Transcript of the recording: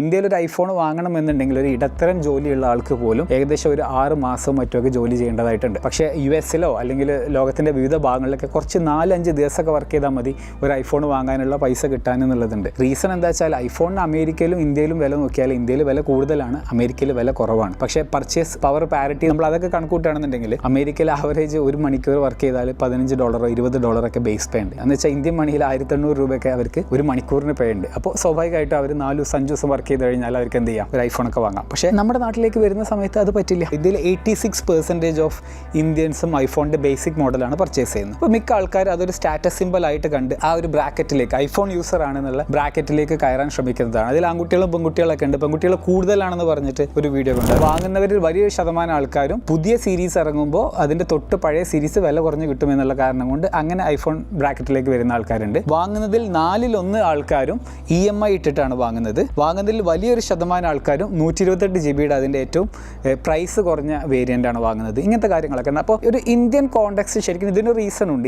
ഇന്ത്യയിൽ ഒരു ഐഫോൺ വാങ്ങണമെന്നുണ്ടെങ്കിൽ ഒരു ഇടത്തരം ജോലിയുള്ള ആൾക്ക് പോലും ഏകദേശം ഒരു ആറ് മാസം മറ്റുമൊക്കെ ജോലി ചെയ്യേണ്ടതായിട്ടുണ്ട്. പക്ഷേ യു എസിലോ അല്ലെങ്കിൽ ലോകത്തിന്റെ വിവിധ ഭാഗങ്ങളിലൊക്കെ കുറച്ച് നാലഞ്ച് ദിവസമൊക്കെ വർക്ക് ചെയ്താൽ മതി ഒരു ഐഫോൺ വാങ്ങാനുള്ള പൈസ കിട്ടാനെന്നുള്ളതുണ്ട് റീസൺ എന്താ വെച്ചാൽ ഐഫോണിന് അമേരിക്കയിലും ഇന്ത്യയിലും വില നോക്കിയാൽ ഇന്ത്യയിൽ വില കൂടുതലാണ് അമേരിക്കയിൽ വില കുറവാണ്. പക്ഷേ പർച്ചേസ് പവർ പാരിറ്റി നമ്മൾ അതൊക്കെ കണക്കൂട്ടുകയാണെന്നുണ്ടെങ്കിൽ അമേരിക്കയിൽ ആവറേജ് ഒരു മണിക്കൂർ വർക്ക് ചെയ്താൽ പതിനഞ്ച് ഡോളറോ ഇരുപത് ഡോളറൊക്കെ ബേസ് പേ ഉണ്ട്. എന്ന് വെച്ചാൽ ഇന്ത്യൻ മണിയിൽ ആയിരത്തി എണ്ണൂറ് രൂപയൊക്കെ അവർക്ക് ഒരു മണിക്കൂറിന് പേ ഉണ്ട്. അപ്പോൾ സ്വാഭാവികമായിട്ടും അവർ നാല് ദിവസം അഞ്ച് ദിവസം വർക്ക് ചെയ്ത് കഴിഞ്ഞാൽ അവർക്ക് എന്ത് ചെയ്യാം? ഒരു ഐഫോൺ ഒക്കെ വാങ്ങാം. പക്ഷേ നമ്മുടെ നാട്ടിലേക്ക് വരുന്ന സമയത്ത് അത് പറ്റില്ല. ഇതിൽ എയ്റ്റി സിക്സ് പെർസെന്റേജ് ഓഫ് ഇന്ത്യൻസും ഐഫോണിന്റെ ബേസിക് മോഡലാണ് പർച്ചേസ് ചെയ്യുന്നത്. അപ്പോൾ മിക്ക ആൾക്കാർ അതൊരു സ്റ്റാറ്റസ് സിമ്പിൾ ആയിട്ട് കണ്ട് ആ ഒരു ബ്രാക്കറ്റിലേക്ക് ഐഫോൺ യൂസർ ആണെന്നുള്ള ബ്രാക്കറ്റിലേക്ക് കയറാൻ ശ്രമിക്കുന്നതാണ്. അതിൽ ആൺകുട്ടികളും പെൺകുട്ടികളൊക്കെ ഉണ്ട്. പെൺകുട്ടികൾ കൂടുതലാണെന്ന് പറഞ്ഞിട്ട് ഒരു വീഡിയോ ഉണ്ട്. വാങ്ങുന്നവരിൽ വലിയൊരു ശതമാനം ആൾക്കാരും പുതിയ സീരീസ് ഇറങ്ങുമ്പോൾ അതിന്റെ തൊട്ട് പഴയ സീരീസ് വില കുറഞ്ഞ് കിട്ടുമെന്നുള്ള കാരണം കൊണ്ട് അങ്ങനെ ഐഫോൺ ബ്രാക്കറ്റിലേക്ക് വരുന്ന ആൾക്കാരുണ്ട്. വാങ്ങുന്നതിൽ നാലിലൊന്ന് ആൾക്കാരും ഇ എം ഐ ഇട്ടിട്ടാണ് വാങ്ങുന്നത്. വാങ്ങുന്നതിൽ വലിയൊരു ശതമാനം ആൾക്കാരും നൂറ്റി ഇരുപത്തെട്ട് ജി ബിയുടെ അതിന്റെ ഏറ്റവും പ്രൈസ് കുറഞ്ഞ വേരിയന്റാണ് വാങ്ങുന്നത്. ഇങ്ങനത്തെ കാര്യങ്ങളൊക്കെ അപ്പോൾ ഒരു ഇന്ത്യൻ കോണ്ടക്സ്റ്റ് ശരിക്കും ഇതിന് റീസൺ ഉണ്ട്.